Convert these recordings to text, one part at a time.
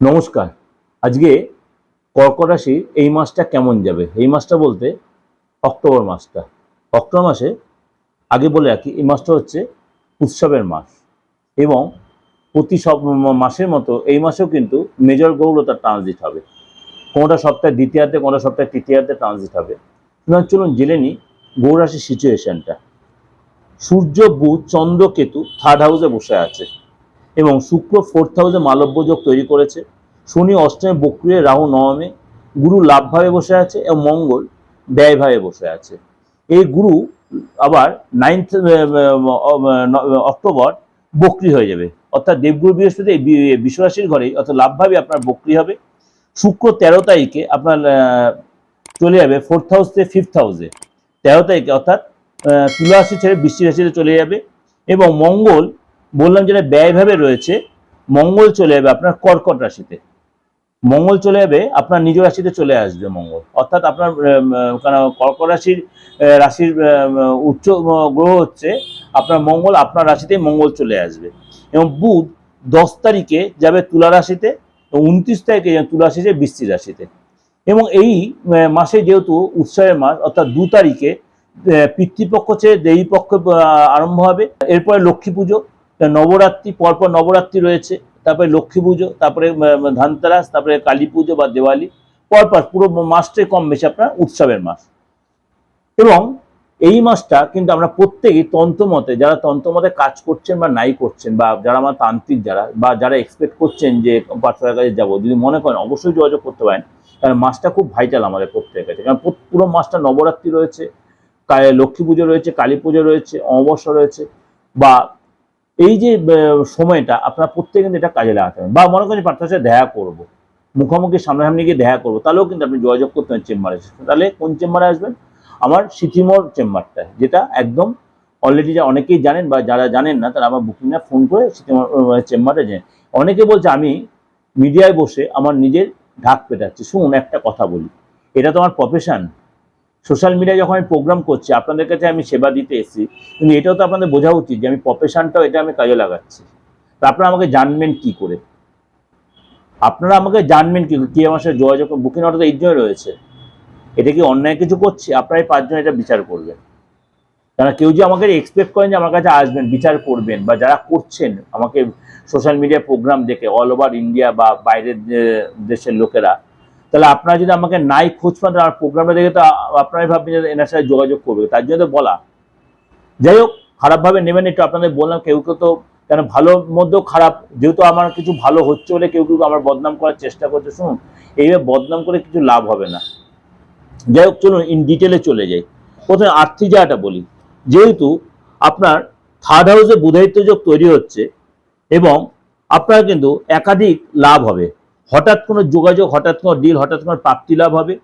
নমস্কার। আজকে কর্কট রাশির এই মাসটা কেমন যাবে? এই মাসটা বলতে অক্টোবর মাসটা। অক্টোবর মাসে আগে বলে রাখি, এই মাসটা হচ্ছে উৎসবের মাস এবং প্রতি সব মাসের মতো এই মাসেও কিন্তু মেজর গ্রহগুলো তার ট্রানজিট হবে। কোনোটা সপ্তাহে দ্বিতীয়ার্ধে, কোনোটা সপ্তাহে তৃতীয়ার্ধে ট্রানজিট হবে। সুতরাং চলুন জেনে নিই গৌর রাশির সিচুয়েশনটা সূর্য, বুধ, চন্দ্র, কেতু থার্ড হাউসে বসে আছে। এবং শুক্র ফোর্থ হাউসে মালব্য যোগ তৈরি করেছে। শনি অষ্টমে বক্রিয় রাহু নবমে গুরু লাভভাবে বসে আছে এবং মঙ্গল ব্যয়ভাবে বসে আছে। এই গুরু আবার নাইন্থ অক্টোবর বক্রি হয়ে যাবে। অর্থাৎ দেবগুরু বৃহস্পতি বিশ্বরাশির ঘরে অর্থাৎ লাভভাবে আপনার বক্রি হবে। শুক্র তেরো তারিখে আপনার চলে যাবে ফোর্থ হাউস থেকে ফিফথ হাউসে তেরো তারিখে অর্থাৎ তুলা রাশি ছেড়ে বৃষ্টি রাশিতে চলে যাবে এবং মঙ্গল বললাম যেটা ব্যয়ভাবে রয়েছে মঙ্গল চলে যাবে আপনার কর্কট রাশিতে। মঙ্গল চলে যাবে আপনার নিজ রাশিতে চলে আসবে মঙ্গল। অর্থাৎ আপনার কর্কট রাশির রাশির উচ্চ গ্রহ হচ্ছে আপনার মঙ্গল আপনার রাশিতেই মঙ্গল চলে আসবে। এবং বুধ দশ তারিখে যাবে তুলা রাশিতে উনত্রিশ তারিখে তুলা রাশিতে বৃষ্টি রাশিতে। এবং এই মাসে যেহেতু উৎসবের মাস অর্থাৎ দু তারিখে পিতৃপক্ষ চেয়ে দেবী পক্ষ আহ, আরম্ভ হবে। এরপরে লক্ষ্মী পুজো নবরাত্রি, পরপর নবরাত্রি রয়েছে, তারপরে লক্ষ্মী পুজো, তারপরে ধানতেরাস, তারপরে কালী পুজো বা দেওয়ালি, পরপর পুরো মাসটাই কম বেশি আপনার উৎসবের মাস। এবং এই মাসটা কিন্তু আমরা প্রত্যেকেই তন্ত্রমতে, যারা তন্ত্রমতে কাজ করছেন বা নাই করছেন, বা যারা আমার তান্ত্রিক যারা, বা যারা এক্সপেক্ট করছেন যে পাঠশালার কাছে যাব, যদি মনে করেন অবশ্যই যোগাযোগ করতে পারেন, কারণ মাসটা খুব ভাইটাল আমাদের প্রত্যেকের কাছে। কারণ পুরো মাসটা নবরাত্রি রয়েছে লক্ষ্মী পুজো রয়েছে, কালী পুজো রয়েছে, অমাবস্যা রয়েছে, বা এই যে সময়টা আপনারা প্রত্যেকে কিন্তু এটা কাজে লাগাতে হবে। বা মনে করেন পার্থের সাথে দেখা করব, মুখোমুখি, সামনাসামনি গিয়ে দেখা করব, তাহলেও কিন্তু আপনি যোগাযোগ করতে পারেন চেম্বারে। তাহলে কোন চেম্বারে আসবেন? আমার সিথিমোর চেম্বারটা যেটা একদম অলরেডি যা অনেকেই জানেন বা যারা জানেন না, তারা আমার বুকিংটা ফোন করে সিথিমোর চেম্বারে যায়। অনেকে বলছে, আমি মিডিয়ায় বসে আমার নিজের ঢাক পেটাচ্ছি। শুনুন, একটা কথা বলি, এটা তো আমার প্রফেশন সোশ্যাল মিডিয়ায় যখন আমি প্রোগ্রাম করছি, আপনাদের কাছে আমি সেবা দিতে এসেছি, কিন্তু এটাও তো আপনাদের বোঝা উচিত যে আমি প্রফেশনটাও এটা আমি কাজে লাগাচ্ছি। তা আপনারা আমাকে জানবেন কি করে? আপনারা আমাকে জানবেন কি? কি আমার সাথে যোগাযোগ বুকিং অর্ডার এই জন্য রয়েছে। এটা কি অন্যায় কিছু করছি? আপনারা এই পাঁচজন এটা বিচার করবেন। কারণ কেউ যে আমাকে এক্সপেক্ট করেন যে আমার কাছে আসবেন, বিচার করবেন, বা যারা করছেন, আমাকে সোশ্যাল মিডিয়া প্রোগ্রাম দেখে অল ওভার ইন্ডিয়া বা বাইরের দেশের লোকেরা তাহলে আপনারা যদি আমাকে নাই খোঁজ পান তাহলে প্রোগ্রামটা দেখে তো আপনারাই ভাববেন যে এনার সাথে যোগাযোগ করবে। তার জন্য বলা। যাই হোক, খারাপভাবে নেবেন একটু, আপনাদের বললাম, কেউ কেউ তো কেন ভালোর মধ্যেও খারাপ, যেহেতু আমার কিছু ভালো হচ্ছে বলে কেউ কেউ আমার বদনাম করার চেষ্টা করছে। শুনুন, এইভাবে বদনাম করে কিছু লাভ হবে না। যাই হোক, চলুন ইন ডিটেলে চলে যাই। প্রথমে আর্থিক জায়গাটা বলি। যেহেতু আপনার থার্ড হাউসে বুধায়িত্ব যোগ তৈরি হচ্ছে, এবং আপনার কিন্তু একাধিক লাভ হবে। হঠাৎ কোনো যোগাযোগ, হঠাৎ কোনো ডিল হঠাৎ কোনো প্রাপ্তি লাভ হবে,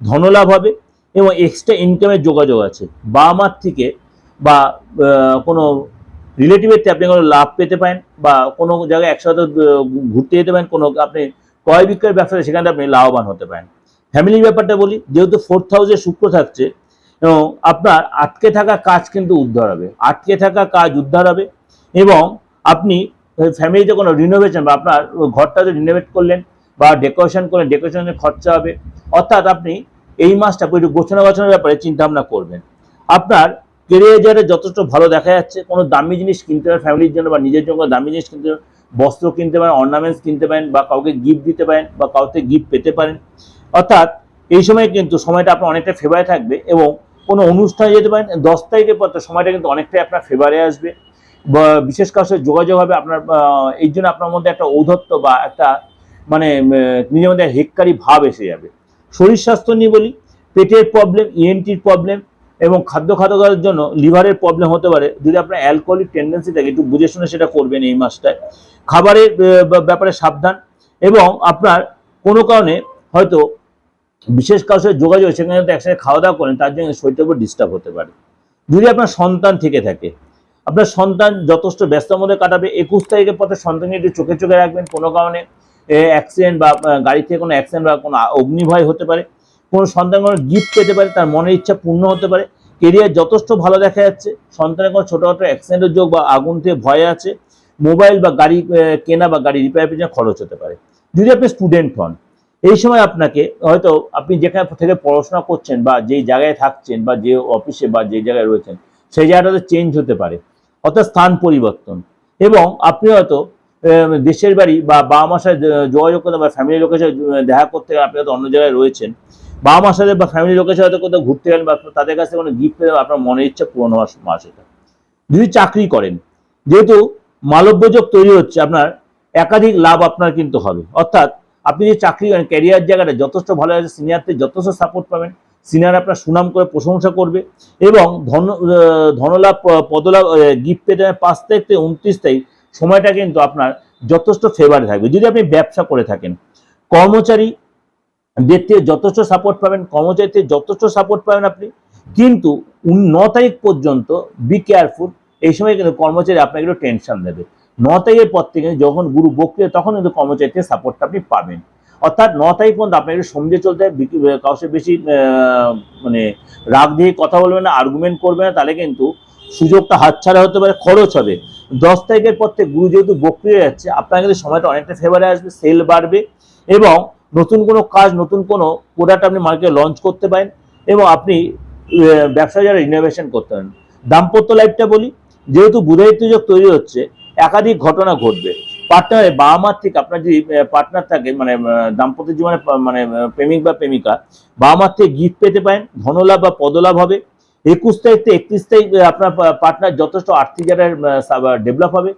ধনলাভ হবে এবং এক্সট্রা ইনকামের যোগাযোগ আছে। বাবা মার থেকে বা কোনো রিলেটিভের থেকে আপনি কোনো লাভ পেতে পারেন বা কোনো জায়গায় একসাথে ঘুরতে যেতে পারেন, কোনো আপনি ক্রয় বিক্রয়ের ব্যবসাতে সেখানে আপনি লাভবান হতে পারেন। ফ্যামিলির ব্যাপারটা বলি, যেহেতু ফোর্থ হাউসে শুক্র থাকছে, এবং আপনার আটকে থাকা কাজ কিন্তু উদ্ধার হবে। আটকে থাকা কাজ উদ্ধার হবে এবং আপনি ফ্যামিলিতে কোনো রিনোভেশন বা আপনার ঘরটা রিনোভেট করলেন বা ডেকোরেশন করলেন ডেকোরেশনের খরচা হবে। অর্থাৎ আপনি এই মাসটা একটু গোছানো গোছানোর ব্যাপারে চিন্তা ভাবনা করবেন। আপনার কেরিয়ার যারা যথেষ্ট ভালো দেখা যাচ্ছে। কোনো দামি জিনিস কিনতে পারেন ফ্যামিলির জন্য বা নিজের জন্য দামি জিনিস কিনতে পারেন, বস্ত্র কিনতে পারেন অর্নামেন্টস কিনতে পারেন বা কাউকে গিফট দিতে পারেন বা কাউকে গিফট পেতে পারেন। অর্থাৎ এই সময় কিন্তু সময়টা আপনার অনেকটা ফেভারে থাকবে এবং কোনো অনুষ্ঠানে যেতে পারেন, দশ তারিখের পর সময়টা কিন্তু অনেকটাই আপনার ফেভারে আসবে। বিশেষ সাথে যোগাযোগ হবে, আপনার এই জন্য আপনার মধ্যে একটা ঔধত্ব বা একটা মানে নিজের মধ্যে হেক্কারি ভাব এসে যাবে। শরীর স্বাস্থ্য নিয়ে বলি, পেটের প্রবলেম ইএনটির প্রবলেম এবং খাদ্য খাদ্যের জন্য লিভারের প্রবলেম হতে পারে। যদি আপনার অ্যালকোহলিক টেন্ডেন্সি থাকে, একটু বুঝে শুনে সেটা করবেন এই মাসটায়। খাবারের ব্যাপারে সাবধান এবং আপনার কোনো কারণে হয়তো বিশেষ কারোর সাথে যোগাযোগ সেখানে যদি একসাথে খাওয়া দাওয়া করেন, তার জন্য শরীরটা উপর ডিস্টার্ব হতে পারে। যদি আপনার সন্তান থেকে থাকে, আপনার সন্তান যথেষ্ট ব্যস্ত মধ্যে কাটাবে, একুশ তারিখের পথে সন্তানকে একটু চোখে চোখে রাখবেন কোনো কারণে। অ্যাক্সিডেন্ট বা গাড়ি থেকে কোনো অ্যাক্সিডেন্ট বা কোনো অগ্নিভয় হতে পারে, কোনো সন্তান কোনো গিফট পেতে পারে, তার মনের ইচ্ছা পূর্ণ হতে পারে কেরিয়ার যথেষ্ট ভালো দেখা যাচ্ছে, সন্তানের কোনো ছোটোখাটো অ্যাক্সিডেন্টের যোগ বা আগুন থেকে ভয় আছে মোবাইল বা গাড়ি কেনা বা গাড়ি রিপেয়ার পেছনে খরচ হতে পারে। যদি আপনি স্টুডেন্ট হন, এই সময় আপনাকে হয়তো আপনি যেখানে থেকে পড়াশোনা করছেন বা যেই জায়গায় থাকছেন বা যে অফিসে বা যে জায়গায় রয়েছেন, সেই জায়গাটাতে চেঞ্জ হতে পারে, অর্থাৎ স্থান পরিবর্তন, এবং আপনি হয়তো দেশের বাড়ি বা বাবা মার সাথে যোগাযোগ করতে বা ফ্যামিলি লোকের সাথে দেখা করতে আপনি হয়তো অন্য জায়গায় রয়েছেন। বাবা মার সাথে বা ফ্যামিলি লোকের সাথে কোথাও ঘুরতে গেলেন বা তাদের কাছে কোনো গিফট পেলে আপনার মনের ইচ্ছা পূরণ হওয়ার মাস এটা যদি চাকরি করেন, যেহেতু মালব্যযোগ তৈরি হচ্ছে, আপনার একাধিক লাভ আপনার কিন্তু হবে। অর্থাৎ আপনি যে চাকরি করেন ক্যারিয়ার জায়গাটা যথেষ্ট ভালো আছে সিনিয়র থেকে যথেষ্ট সাপোর্ট পাবেন সিনিয়র আপনার সুনাম করে প্রশংসা করবে এবং ধন ধনলাভ পদলাভ গিফট পেতে পাঁচ তারিখ থেকে উনত্রিশ তারিখ সময়টা কিন্তু আপনার যথেষ্ট ফেভারে থাকবে। যদি আপনি ব্যবসা করে থাকেন, কর্মচারী দের থেকে যথেষ্ট সাপোর্ট পাবেন কর্মচারী থেকে যথেষ্ট সাপোর্ট পাবেন আপনি, কিন্তু ন তারিখ পর্যন্ত বি কেয়ারফুল এই সময় কিন্তু কর্মচারী আপনাকে একটু টেনশন দেবে। ন তারিখের পর থেকে যখন গুরু বক্রিয়, তখন কিন্তু কর্মচারী থেকে সাপোর্টটা আপনি পাবেন। অর্থাৎ ন তারিখ পর্যন্ত আপনাকে একটু সমঝে চলতে হবে সাথে বেশি মানে রাগ দিয়ে কথা বলবেন না আর্গুমেন্ট করবে না, তাহলে কিন্তু সুযোগটা হাতছাড়া হতে পারে, খরচ হবে। দশ তারিখের পর থেকে গুরু যেহেতু বক্রিয় যাচ্ছে, আপনার কিন্তু সময়টা অনেকটা ফেভারে আসবে সেল বাড়বে এবং নতুন কোনো কাজ, নতুন কোনো প্রোডাক্ট আপনি মার্কেটে লঞ্চ করতে পারেন এবং আপনি ব্যবসা যারা ইনোভেশন করতে পারেন। দাম্পত্য লাইফটা বলি, যেহেতু বুধায়িত্ব যোগ তৈরি হচ্ছে, একাধিক ঘটনা ঘটবে। পার্টনারে বাবা মার থেকে আপনার যদি পার্টনার থাকে মানে দাম্পত্য জীবনে মানে প্রেমিক বা প্রেমিকা বাবা মার থেকে গিফট পেতে পারেন, ধনলাভ বা পদলাভ হবে। একুশ তারিখ থেকে একত্রিশ তারিখ আপনার পার্টনার যথেষ্ট আর্থিক ডেভেলপ হবে।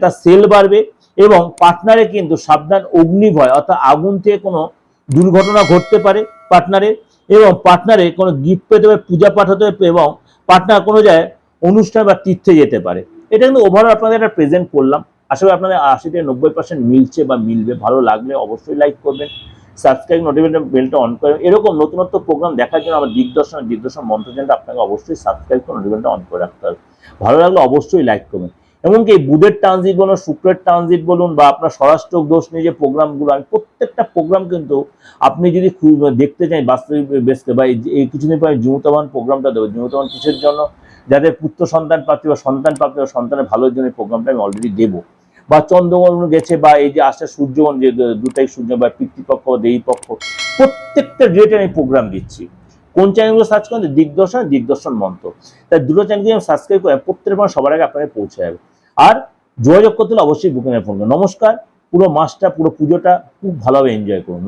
তার সেল বাড়বে এবং পার্টনারে কিন্তু সাবধান অগ্নিভয় অর্থাৎ আগুন থেকে কোনো দুর্ঘটনা ঘটতে পারে পার্টনারে এবং পার্টনারে কোনো গিফট পেতে পারে, পূজা পাঠ হতে পারে এবং পার্টনার কোনো জায়গায় অনুষ্ঠান বা তীর্থে যেতে পারে। এটা কিন্তু ওভারঅল আপনাদের একটা প্রেজেন্ট করলাম। আশা করি আপনাদের আশি থেকে নব্বই পার্সেন্ট মিলছে বা মিলবে। ভালো লাগলে অবশ্যই লাইক করবেন। সাবস্ক্রাইব নোটিফিকেশন বেলটা অন করে এরকম নতুনত্ব প্রোগ্রাম দেখার জন্য আমার দিগদর্শন দিগদর্শন মন্ত্র চ্যানেলটা আপনাকে অবশ্যই সাবস্ক্রাইব করে নোটিফিকেশনটা অন করে রাখতে হবে। ভালো লাগলে অবশ্যই লাইক করবেন। এমনকি বুধের ট্রানজিট বলুন, শুক্রের ট্রানজিট বলুন, বা আপনার স্বরাষ্ট্র দোষ নিয়ে যে প্রোগ্রামগুলো আমি প্রত্যেকটা প্রোগ্রাম কিন্তু আপনি যদি দেখতে চান বাস্তবিক বেসকে বা এই কিছুদিন পরে জুমুতবান প্রোগ্রামটা দেবো। জুমুতবান কিসের জন্য? যাদের পুত্র সন্তান প্রাপ্তি বা সন্তান প্রাপ্তি বা সন্তানের ভালোর জন্য প্রোগ্রামটা আমি অলরেডি দেবো। বা চন্দ্রগ্রহণ গেছে বা এই যে আসছে সূর্যগ্রহণ যে দুটাই সূর্য বা পিতৃপক্ষ বা দেবীপক্ষ প্রত্যেকটা ডেটে আমি প্রোগ্রাম দিচ্ছি। কোন চ্যানেলগুলো সার্চ করেন? দিগদর্শন দিগদর্শন মন্ত্র। তাই দুটো চ্যানেলকে আমি সাবস্ক্রাইব করে প্রত্যেকটা সবার আগে আপনাকে পৌঁছে যাবে। আর যোগাযোগ করতে হলে অবশ্যই বুকিংয়ে ফোন করুন। নমস্কার, পুরো মাসটা, পুরো পুজোটা খুব ভালোভাবে এনজয় করুন।